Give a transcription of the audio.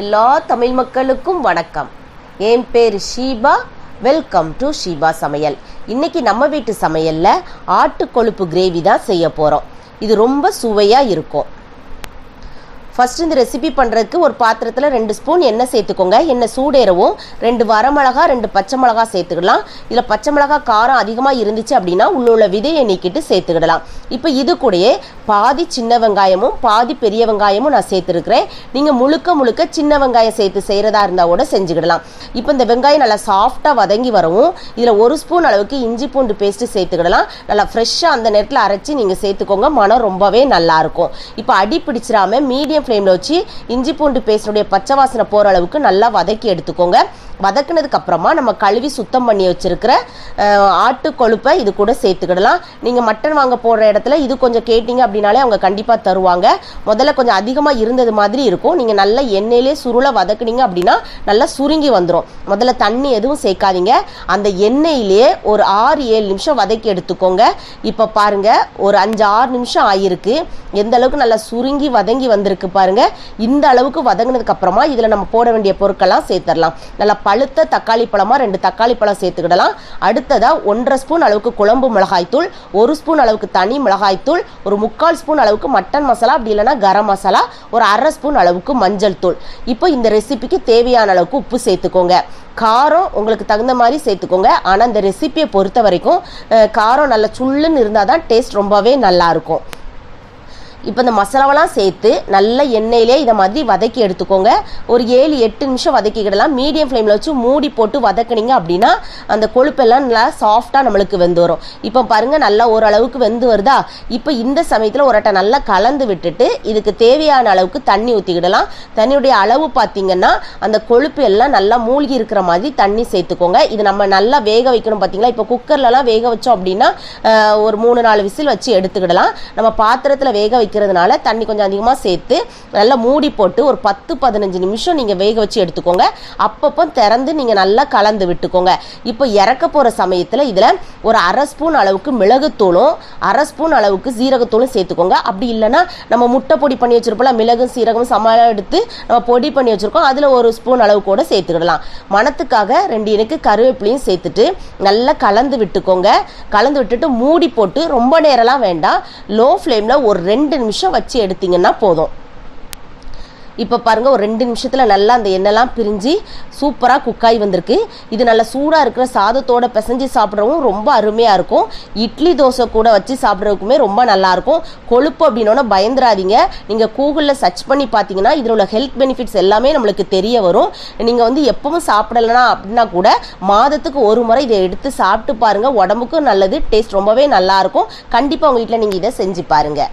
எல்லா தமிழ் மக்களுக்கும் வணக்கம். என் பேர் ஷீபா. வெல்கம் டு ஷீபா சமையல். இன்னைக்கு நம்ம வீட்டு சமையலில் ஆட்டு கொழுப்பு கிரேவி தான் செய்ய போகிறோம் இது ரொம்ப சுவையாக இருக்கும். ஃபர்ஸ்ட் இந்த ரெசிபி பண்ணுறதுக்கு ஒரு பாத்திரத்தில் ரெண்டு ஸ்பூன் எண்ணெய் சேர்த்துக்கோங்க. எண்ணெய் சூடேறவும் ரெண்டு வரமிளகா ரெண்டு பச்சை மிளகா சேர்த்துக்கலாம். இதில் பச்சை மிளகா காரம் அதிகமாக இருந்துச்சு அப்படின்னா உள்ளுள்ள உள்ள விதையை நீக்கிட்டு சேர்த்துக்கிடலாம். இப்போ இது கூடயே பாதி சின்ன வெங்காயமும் பாதி பெரிய வெங்காயமும் நான் சேர்த்துருக்கிறேன். நீங்கள் முழுக்க முழுக்க சின்ன வெங்காயம் சேர்த்து செய்கிறதா இருந்தால் கூட செஞ்சுக்கிடலாம். இப்போ இந்த வெங்காயம் நல்லா சாஃப்டாக வதங்கி வரவும் இதில் ஒரு ஸ்பூன் அளவுக்கு இஞ்சி பூண்டு பேஸ்ட்டு சேர்த்துக்கிடலாம். நல்லா ஃப்ரெஷ்ஷாக அந்த நேரத்தில் அரைச்சி நீங்கள் சேர்த்துக்கோங்க. மனம் ரொம்பவே நல்லாயிருக்கும் இப்போ அடி பிடிச்சிடாம மீடியம் ஃப்ளேமில் வச்சு இஞ்சி பூண்டு பேஸ்டுடைய பச்சை வாசனை போகிற அளவுக்கு நல்லா வதக்கி எடுத்துக்கோங்க. வதக்குனதுக்கு அப்புறமா நம்ம கழுவி சுத்தம் பண்ணி வச்சிருக்கிற ஆட்டு கொழுப்பை இது கூட சேர்த்துக்கிடலாம். நீங்கள் மட்டன் வாங்க போடுற இடத்துல இது கொஞ்சம் கேட்டிங்க அப்படின்னாலே அவங்க கண்டிப்பாக தருவாங்க. முதல்ல கொஞ்சம் அதிகமாக இருந்தது மாதிரி இருக்கும். நீங்கள் நல்லா எண்ணெயிலே சுருளை வதக்குனீங்க அப்படின்னா நல்லா சுருங்கி வந்துடும் முதல்ல தண்ணி எதுவும் சேர்க்காதீங்க. அந்த எண்ணெயிலே ஒரு ஆறு ஏழு நிமிஷம் வதக்கி எடுத்துக்கோங்க. இப்போ பாருங்க ஒரு அஞ்சு ஆறு நிமிஷம் ஆயிருக்கு. எந்த அளவுக்கு நல்லா சுருங்கி வதங்கி வந்திருக்கு பாருங்க. இந்த அளவுக்கு வதங்கினதுக்கு அப்புறமா இதில் நம்ம போட வேண்டிய பொருட்கள்லாம் சேர்த்துடலாம். நல்லா பழுத்த தக்காளி பழமாக ரெண்டு தக்காளி பழம் சேர்த்துக்கிடலாம். அடுத்ததாக ஒன்றரை ஸ்பூன் அளவுக்கு குழம்பு மிளகாய்த்தூள் ஒரு ஸ்பூன் அளவுக்கு தனி மிளகாய்த்தூள் ஒரு முக்கால் ஸ்பூன் அளவுக்கு மட்டன் மசாலா அப்படி இல்லைன்னா கரம் மசாலா ஒரு அரை ஸ்பூன் அளவுக்கு மஞ்சள் தூள். இப்போ இந்த ரெசிபிக்கு தேவையான அளவுக்கு உப்பு சேர்த்துக்கோங்க. காரம் உங்களுக்கு தகுந்த மாதிரி சேர்த்துக்கோங்க. ஆனால் இந்த ரெசிபியை பொறுத்த வரைக்கும் காரம் நல்ல சுள்ளுன்னு இருந்தால் தான் டேஸ்ட் ரொம்பவே நல்லாயிருக்கும் இப்போ இந்த மசாலாவெல்லாம் சேர்த்து நல்ல எண்ணெயிலே இதை மாதிரி வதக்கி எடுத்துக்கோங்க. ஒரு ஏழு எட்டு நிமிஷம் வதக்கிக்கிடலாம். மீடியம் ஃப்ளேமில் வச்சு மூடி போட்டு வதக்குனீங்க அப்படின்னா அந்த கொழுப்பெல்லாம் நல்லா சாஃப்டாக நம்மளுக்கு வெந்து வரும். இப்போ பாருங்கள் நல்லா ஓரளவுக்கு வெந்து வருதா? இப்போ இந்த சமயத்தில் ஒரு அட்டை நல்லா கலந்து விட்டுட்டு இதுக்கு தேவையான அளவுக்கு தண்ணி ஊற்றிக்கிடலாம் தண்ணியுடைய அளவு பார்த்தீங்கன்னா அந்த கொழுப்பு எல்லாம் நல்லா மூழ்கி இருக்கிற மாதிரி தண்ணி சேர்த்துக்கோங்க. இது நம்ம நல்லா வேக வைக்கணும் பார்த்தீங்களா இப்போ குக்கர்லலாம் வேக வச்சோம் அப்படின்னா ஒரு மூணு நாலு விசில் வச்சு எடுத்துக்கிடலாம். நம்ம பாத்திரத்தில் வேக வைக்க வைக்கிறதுனால தண்ணி கொஞ்சம் அதிகமாக சேர்த்து நல்லா மூடி போட்டு ஒரு பத்து பதினஞ்சு நிமிஷம் நீங்கள் வேக வச்சு எடுத்துக்கோங்க. அப்பப்போ திறந்து நீங்கள் நல்லா கலந்து விட்டுக்கோங்க. இப்போ இறக்க போகிற சமயத்தில் இதில் ஒரு அரை ஸ்பூன் அளவுக்கு மிளகுத்தூளும் அரை ஸ்பூன் அளவுக்கு சீரகத்தூளும் சேர்த்துக்கோங்க. அப்படி இல்லைன்னா நம்ம முட்டை பொடி பண்ணி வச்சிருப்போம்ல மிளகும் சீரகம் சமாளம் எடுத்து நம்ம பொடி பண்ணி வச்சுருக்கோம். அதில் ஒரு ஸ்பூன் அளவு கூட சேர்த்துக்கிடலாம். மணத்துக்காக ரெண்டு எனக்கு கருவேப்பிலையும் சேர்த்துட்டு நல்லா கலந்து விட்டுக்கோங்க. கலந்து விட்டுட்டு மூடி போட்டு ரொம்ப நேரம்லாம் வேண்டாம். லோ ஃப்ளேமில் ஒரு ரெண்டு நிமிஷம் வச்சு எடுத்தீங்கன்னா போதும். இப்போ பாருங்க ஒரு ரெண்டு நிமிஷத்தில் நல்லா அந்த எண்ணெய்லாம் பிரிஞ்சு சூப்பராக குக்காய் வந்திருக்கு. இது நல்லா சூடாக இருக்கிற சாதத்தோட பிசைஞ்சு சாப்பிட்றவும் ரொம்ப அருமையாக இருக்கும். இட்லி தோசை கூட வச்சு சாப்பிட்றதுக்குமே ரொம்ப நல்லாயிருக்கும் கொழுப்பு அப்படின்னோட பயந்துராதீங்க. நீங்கள் கூகுளில் சர்ச் பண்ணி பார்த்தீங்கன்னா இதில் உள்ள ஹெல்த் பெனிஃபிட்ஸ் எல்லாமே நம்மளுக்கு தெரிய வரும். நீங்கள் வந்து எப்பவும் சாப்பிடலனா அப்படின்னா கூட மாதத்துக்கு ஒரு முறை இதை எடுத்து சாப்பிட்டு பாருங்கள் உடம்புக்கும் நல்லது டேஸ்ட் ரொம்பவே நல்லாயிருக்கும் கண்டிப்பாக உங்கள் வீட்டில் நீங்கள் இதை செஞ்சு பாருங்கள்